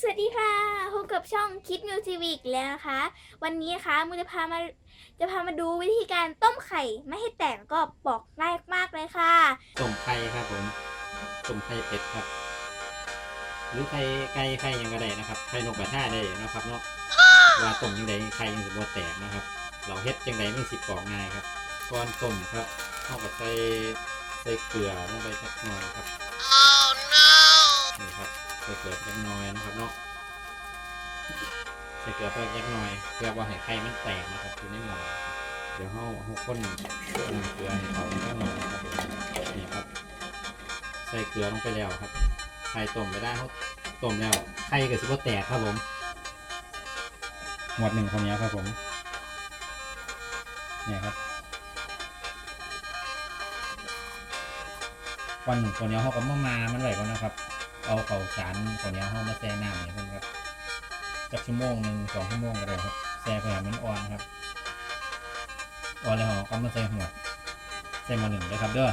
สวัสดีค่ะพบกับช่องคิดมิวทีวีอีกแล้วนะคะ วันนี้นะคะมูจะพามาจะพามาดูวิธีการต้มไข่ไม่ให้แตกแล้วก็ปอกง่ายมากเลยค่ะต้มไข่ครับผมต้มไข่เป็ดครับ หรือไข่ไก่ไข่ยังก็ได้นะครับไข่นกกระทาได้นะครับเนาะว่าต้มยังไงไข่ยังสิบ่แตกนะครับ เราเฮ็ดยังไงมันสิปอกง่ายครับก่อนต้มครับเอากับใส่ใส่เกลือลงไปสักหน่อยครับนี่ครับ ใส่เกลือสักหน่อยนะครับเนาะใส่เกลือเพิ่มยักหน่อยเพื่อว่าให้ไข่มันแตกนะครับอยู่ในหม้อเดี๋ยวเราเอาข้นน้ำเกลือให้เขาสักหน่อยนะครับนี่ครับ ใส่เกลือลงไปแล้วครับไข่ต้มไปได้เขาต้มแล้วไข่กับซิบแตกครับผมหมวดหนึ่งคนนี้ครับผมเนี่ยครับวันหนึ่งคนนี้เขาก็มามามันไหวก่อนนะครับ เอาเข่าสารคนนี้เขามาแช่น้ำเนี่ยเพื่อนครับจักชั่วโมงหนึ่งสองชั่วโมงก็ได้ครับแช่เพื่อให้มันอ่อนครับอ่อนแล้วเขาก็มาใส่หัวดใส่หมอหนึ่งเลยครับเด้อ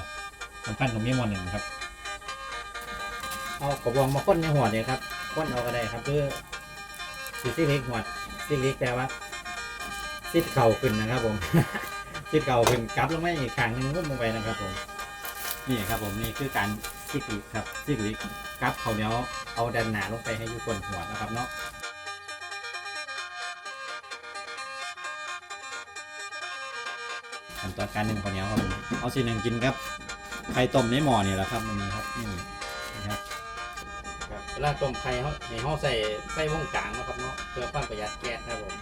สำคัญของมีหมอหนึ่งครับเอากระบองมาค้นในหัวเลยครับค้นเอาก็ได้ครับเพื่อสีซีเล็กหัวซี่เล็กแปลว่าซีดเข่าขึ้นนะครับผมซีดเข่าขึ้นกลับลงไม่อีกครั้งหนึงวุ้มลงไปนะครับผมนี่ครับผมนี่คือการ ซีกลิกครับซีกลิกกับเขาเนี้ยเอาดันหนาลงไปให้อยุคนหัวนะครับเนาะขั้นตอนการหนึ่งคนนี้ครับเอาสีหนึ่งกินครับไข่ต้มในหม้อนี่แหละครับมันนี้ครับนี่นะครับครับเวลาต้มไข่เขาในห้องใส่ใส่วงกลางนะครับเนาะเพื่อความประหยัดแก๊สครับผม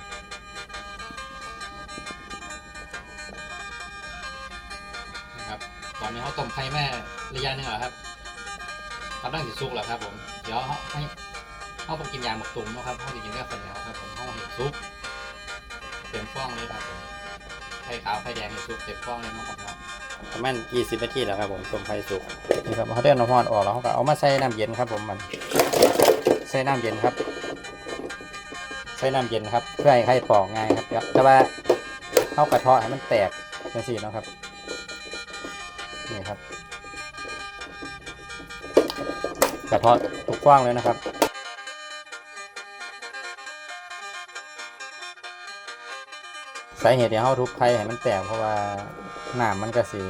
นะครับตอนนี้เขาต้มไข่แม่ระยะหนึ่งแล้วครับ กำลังจะสุกแล้วครับผม เดี๋ยวเขาให้เขาไปกินยาหมกตุ่มนะครับเขาจะกินกับข้าวเหนียวครับผมเขาเห็นซุปเต็มฟองเลยครับผมไข่ขาวไข่แดงเห็นซุปเต็มฟองเลยนะครับเนาะประมาณ20นาทีแล้วครับผมต้มไข่สุกนี่ครับเขาเดินน้ำร้อนออกแล้วเขาก็เอามาใส่น้ำเย็นครับผมมันใส่น้ำเย็นครับ ใส่น้ำเย็นครับ เพื่อให้ไข่ปอกง่ายครับเดี๋ยวแต่ว่าเขากระเทาะให้มันแตกจังสี่นะครับนี่ครับ กระเทาะทุกกว้างเลยนะครับ สาเหตุที่เขาทุบไข่ให้มันแตกเพราะว่าหน้ำมันก็สี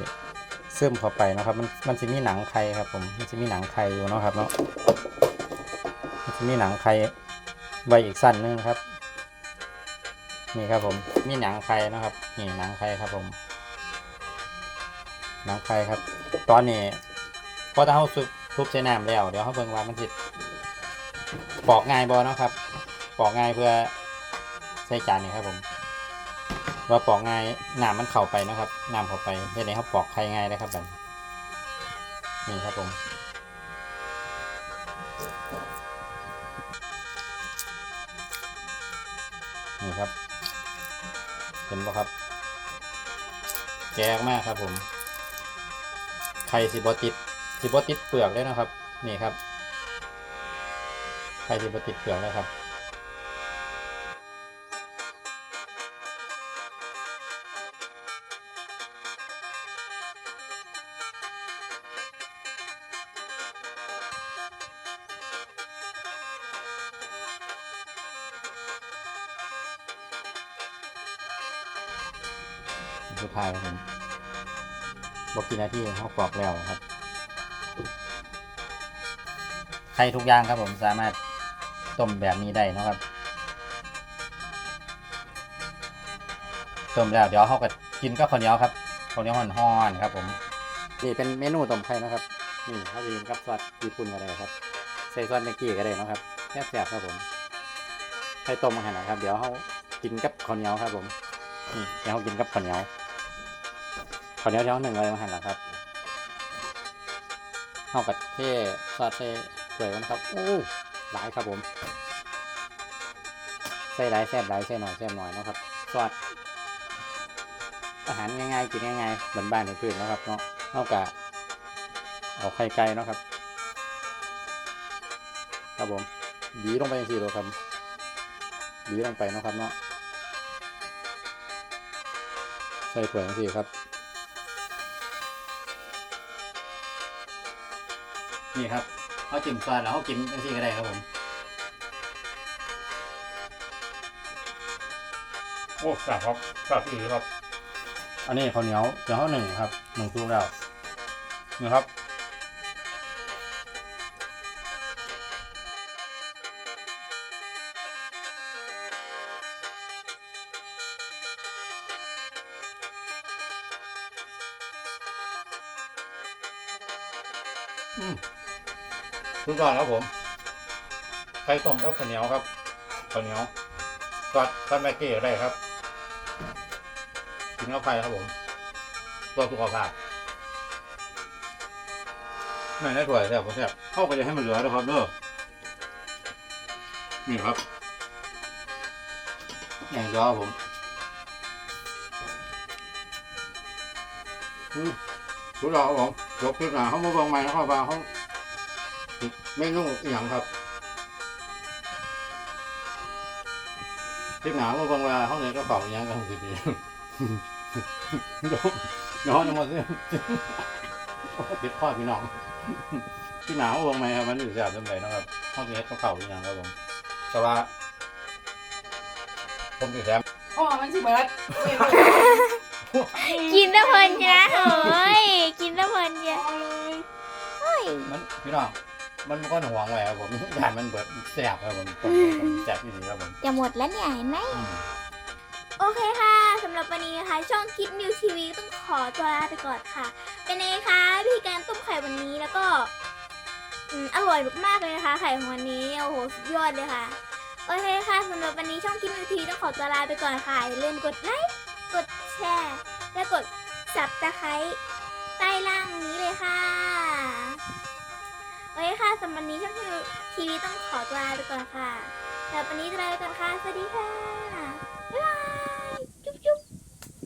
ซึมเข้าไปนะครับ มันมันจะมีหนังไข่ครับผมมันจะมีหนังไข่อยู่นะครับเนาะมันจะมีหนังไข่ใบอีกสั้นนึงครับนี่ครับผมมีหนังไข่นะครับนี่หนังไข่ครับผมหนังไข่ครับ ตอนนี้พอถ้าเราซุป ทุบใช้น้ำแล้ว เดี๋ยวเขาเบิ่งว่ามันจิปอกง่ายบอเนาะครับ ปอกง่ายเพื่อใช้จานนี่ครับผม ว่าปอกง่ายน้ำมันเข้าไปนะครับน้ำเข้าไปเฮ็ดให้เขาปอกไข่ง่ายได้ครับแบบนี่ครับผมนี่ครับ เห็นปะครับ แกงมากครับผม ไข่สิบติด สิบติดเปลือกเลยนะครับ นี่ครับไข่สิบติดเปลือกเลยครับสุดท้ายครับผมบอกกี่นาทีเขากรอกแล้วครับ ไข่ทุกอย่างครับผมสามารถต้มแบบนี้ได้นะครับต้มแล้วเดี๋ยวเขาก็กินก็ข้าวเหนียวครับข้าวเหนียวห่อนๆครับ ผมนี่เป็นเมนูต้มไข่นะครับนี่เขาจะกินกับซอสญี่ปุ่นก็ได้ครับใส่ซอสเมกี้ก็ได้นะครับแซ่บๆครับผมไข่ต้มมาขนาดครับ เดี๋ยวเขากินกับข้าวเหนียวครับ ผมนี่เดี๋ยวเขากินกับข้าวเหนียวขอเนี้ยวเที่ยวหนึ่งเลยมาหันหลังครับเขากับเท่ซอสเท่ สวยกันครับโอ้หลายครับผมใส่หลายแซ่บหลายใส่หน่อยแซ่บหน่อยเนาะครับซอสอาหารง่ายๆกินง่ายๆเหมือนบ้านพื้นๆนะครับเนาะเท่ากเอาไข่ไก่เนาะครับ ครับผมบีลงไปอย่างสี่โลครับบีลงไปเนาะครับเนาะใส่ถ้วยอย่างสี่ครับ นี่ครับ เขาจิ้มซอสแล้วเขากินจังซี่ก็ได้ครับผม โอ้สับครับสับอีครับ อันนี้ข้าวเหนียวเดี๋ยวข้าวหนึ่งครับหนึ่งลูกแล้วนะครับอืม สุดยอดครับผมไข่ต้มครับข้าวเหนียวครับข้าวเหนียวก็ทำแม็กกี้ก็ได้ครับกินเข้าไปครับผมตัวสุขภาพไม่ได้ถ้วยแซ่บผมแซ่บเข้าไปจะให้มันเหลือนะครับเด้อนี่ครับอย่างดียวผมอืมสุดอครับผมยกขึ้นหนาเขามาบางใหม่นะครับว่าเขา เมนูอหย่างครับทิศหนามาเบางเวลาเขาเนี่ยก็เป่าอหย่างกันคือดีเดี๋ยวเดี๋ยวจะมาซื้อติดข้อพี่น้องที่หนาววงไหมครับมันอยู่แสบจำเลยนะครับข้าวเกล็ดข้าวเข่าอย่างครับผมแต่ว่าผมติดแสบพ่อมันสิเบิร์ดกินแล้วเพลินนะเฮ้ยกินแล้วเพลินเยอะเฮ้ยมันพี่น้อง มันก็ห่วงไว้ครับผมยานมันเบิดแสบครับผมผมผมแสบที่นี่ครับผมจะหมดแล้วเนี่ยเห็นไหมอืมโอเคค่ะสำหรับวันนี้นะคะช่องคิดนิวทีวีต้องขอตัวลาไปก่อนค่ะ เป็นไงคะวิธีการต้มไข่วันนี้แล้วก็อืมอร่อยมากๆเลยนะคะ ไข่ของวันนี้โอ้โหสุดยอดเลยค่ะโอเคค่ะสำหรับวันนี้ช่องคิดนิวทีวีต้องขอตัวลาไปก่อนค่ะอย่าลืมกดไลค์กดแชร์ และกดสับตะไคร้ใต้ล่างนี้เลยค่ะ โอเคค่ะสำหรับวันนี้ช่องคิดนิวทีวีต้องขอตัวลาไปก่อนค่ะสำหรับวันนี้จะลาไปก่อนค่ะ สวัสดีค่ะ